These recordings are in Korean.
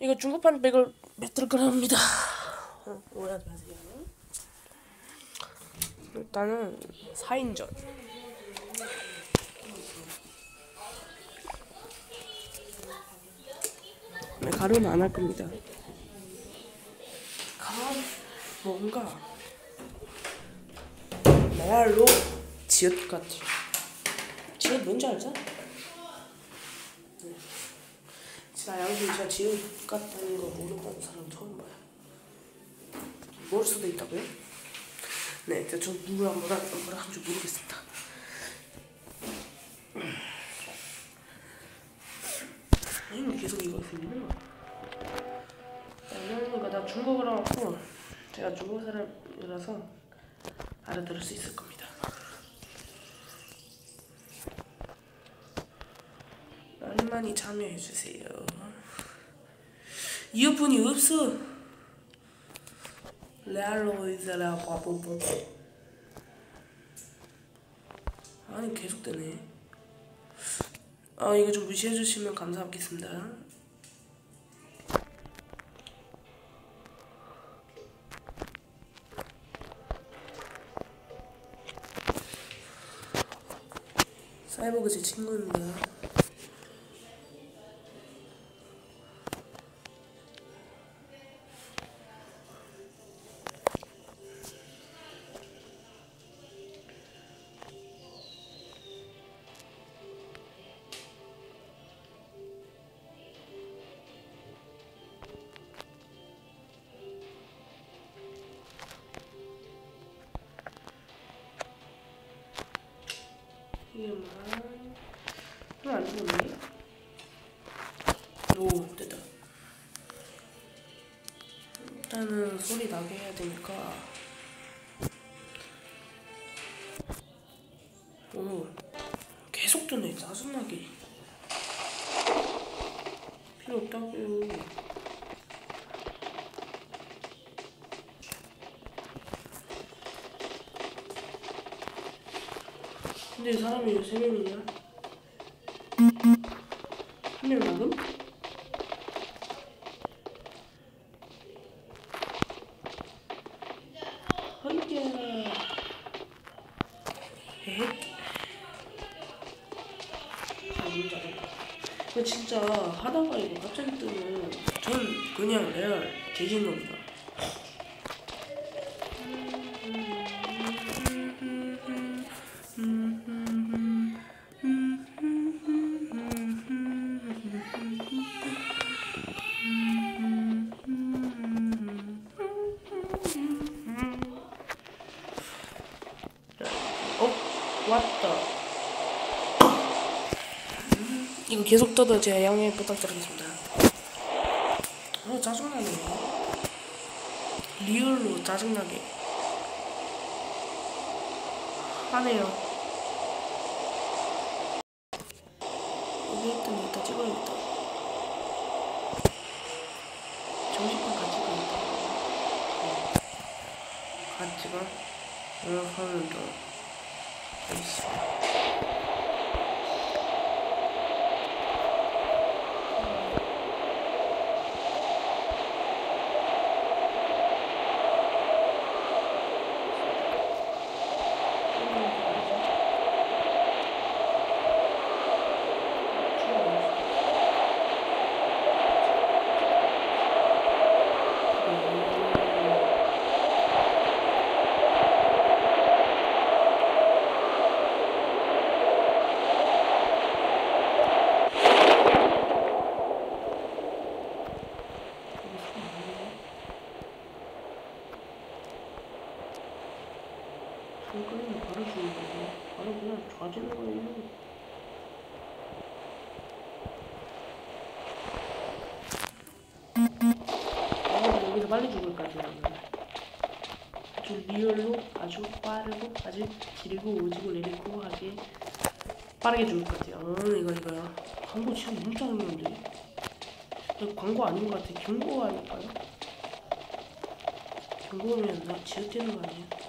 이거 중고판 백을 뱉을 거랍니다. 어, 오해하지 마세요. 일단은 4인전. 네, 가루는 안 할 겁니다. 가루 뭔가 레알로 지읒 같아. 지읒 뭔지? 네. 나 양심 진짜 지읒 같다는 거 모르는 사람 처음 봐요. 모를 수도 있다고요? 네, 저 누가 뭐라 뭐라 한줄 모르겠습니다. 아니 계속 이거 들리는 거야. 이러니까 나 중국어를 하고 제가 중국 사람이라서 알아들을 수 있을 겁니다. 많이 많이 참여해 주세요. 이어폰이 없어. 레알로 이즈라 바보보. 아니 계속 되네. 아 이거 좀 무시해 주시면 감사하겠습니다. 사이버그 제 친구입니다. 이만 이안 죽었네. 오 됐다. 일단은 소리 나게 해야 되니까. 오 계속 뜨네 짜증나게. 필요 없다고요. 근데 사람이 왜세 명이냐? 한 명 나금? 허이야. 에헷. 아, 진짜 하다가 이거 갑자기 뜨면 전 그냥 레알 개신겁니다. 이거 계속 떠도 제 양해 부탁드리겠습니다. 어, 짜증나네. 리얼로 짜증나게. 하네요. 여기 있던 이따 찍어야겠다. 점심만 같이 가야겠다. 같이 가? 연락하면 좀. 알겠습니다. 그러니까 바로 주는 거지. 그냥 좌지는 거예요. 아, 여기서 빨리 죽을 까지 아주 리얼로 아주 빠르고 아주 지르고 오지고 내리고 하게 빠르게 죽을 것 같아요. 어, 이거 이거야. 광고 지금 너무 짜증나는데. 이거 광고 아닌 것 같아. 경고 아닐까요? 경고면 나 지읒되는 거 아니야?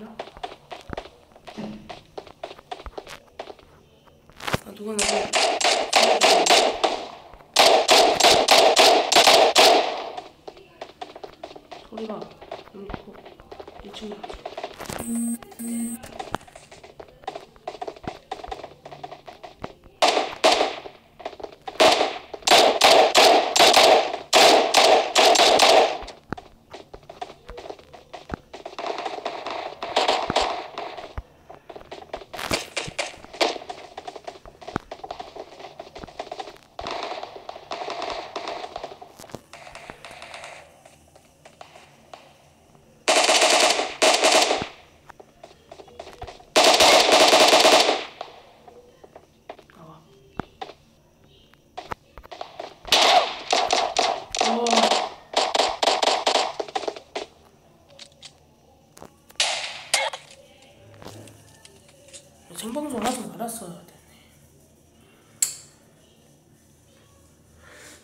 됐구나. 아 누가 나를 소리가 너무 커. 이 친구. 나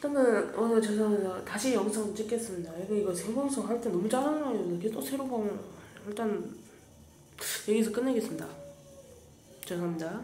일단은 오늘 죄송해요. 다시 영상 찍겠습니다. 이거 이거 생방송 할 때 너무 짜증나요. 이게 또 새로 보면 일단 여기서 끝내겠습니다. 죄송합니다.